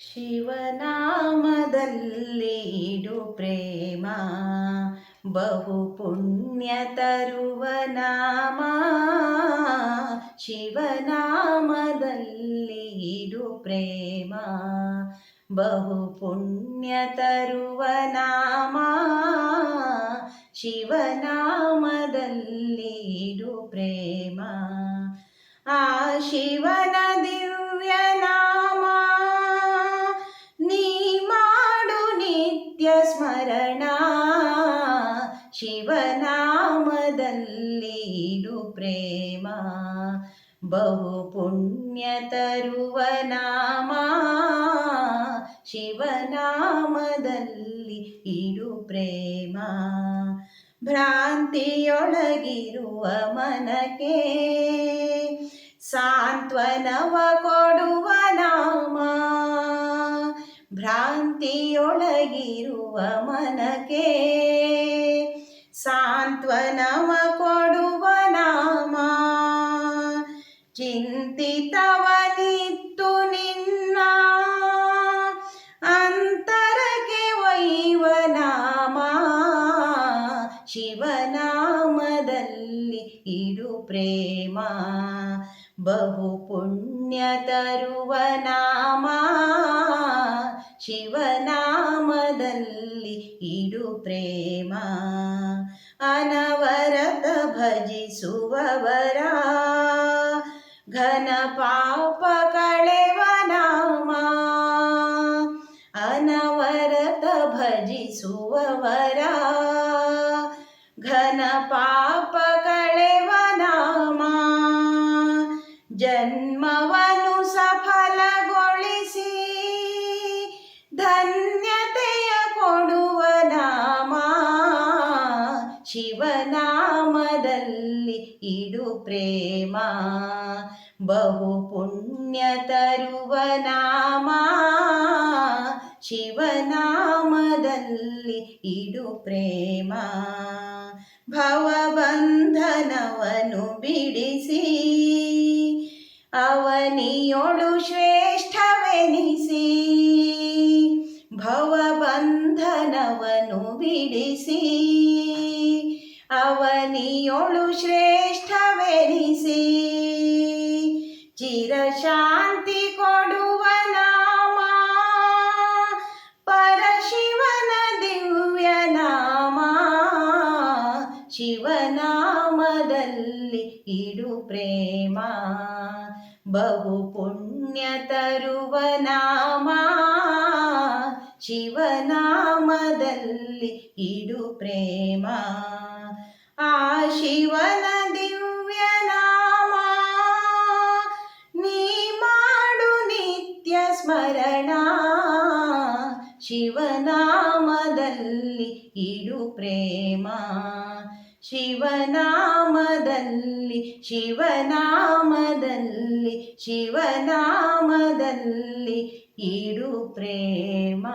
ಶಿವನಾಮದಲ್ಲಿ ಇಡು ಪ್ರೇಮ, ಬಹು ಪುಣ್ಯ ತರುವ ನಾಮ, ಶಿವನಾಮದಲ್ಲಿ ಇಡು ಪ್ರೇಮ, ಬಹು ಪುಣ್ಯ ತರುವ ನಾಮ, ಶಿವನಾಮದಲ್ಲಿ ಇಡು ಪ್ರೇಮ. ಆ ಶಿವನ ಸ್ಮರಣ. ಶಿವನಾಮದಲ್ಲಿಡು ಪ್ರೇಮ. ಬಹು ಪುಣ್ಯ ತರುವ ನಾಮ. ಶಿವನಾಮದಲ್ಲಿ ಇಡು ಪ್ರೇಮ. ಭ್ರಾಂತಿಯೊಳಗಿರುವ ಮನಕ್ಕೆ ಸಾಂತ್ವನವ ಕೊಡುವ ಭ್ರಾಂತಿಯೊಳಗಿರುವ ಮನಕೆ ಸಾಂತ್ವನವ ಕೊಡುವ ನಾಮ. ಚಿಂತಿತವನಿತ್ತು ನಿನ್ನ ಅಂತರಕ್ಕೆ ಒಯ್ಯುವ ನಾಮ. ಶಿವನಾಮದಲ್ಲಿ ಇಡು ಪ್ರೇಮ. ಬಹು ಪುಣ್ಯ ತರುವ ನಾಮ. ಶಿವನಾಮದಲ್ಲಿ ಇಡು ಪ್ರೇಮ. ಅನವರತ ಭಜಿಸುವವರ. ಘನ ಪಾಪ ಕಳೆವ ನಾಮ. ಅನವರತ ಭಜಿಸುವವರ. ಘನ ಪಾಪ ಕಳೆವ ನಾಮ. ಶಿವನಾಮದಲ್ಲಿ ಇಡು ಪ್ರೇಮ. ಬಹು ಪುಣ್ಯ ತರುವ ನಾಮ. ಶಿವನಾಮದಲ್ಲಿ ಇಡು ಪ್ರೇಮ. ಭವಬಂಧನವನು ಬಿಡಿಸಿ. ಅವನಿಯೊಳು ಶ್ರೇಷ್ಠವೆನಿಸಿ. ಭವಬಂಧನವನು ಬಿಡಿಸಿ. ಅವನಿಯೊಳು ಶ್ರೇಷ್ಠವೆನಿಸಿ. ಚಿರಶಾಂತಿ ಕೊಡುವ ನಾಮ. ಪರಶಿವನ ದಿವ್ಯ ನಾಮ. ಶಿವನಾಮದಲ್ಲಿ ಇಡು ಪ್ರೇಮ. ಬಹು ಪುಣ್ಯ ತರುವ ನಾಮ. ಶಿವನಾಮದಲ್ಲಿ ಇಡು ಪ್ರೇಮ. ಆ ಶಿವನ ದಿವ್ಯ ನಾಮ. ನೀ ಮಾಡು ನಿತ್ಯ ಸ್ಮರಣ. ಶಿವನಾಮದಲ್ಲಿ ಇಡು ಪ್ರೇಮ. ಶಿವನಾಮದಲ್ಲಿ ಶಿವನಾಮದಲ್ಲಿ ಶಿವನಾಮದಲ್ಲಿ ಇಡು ಪ್ರೇಮ.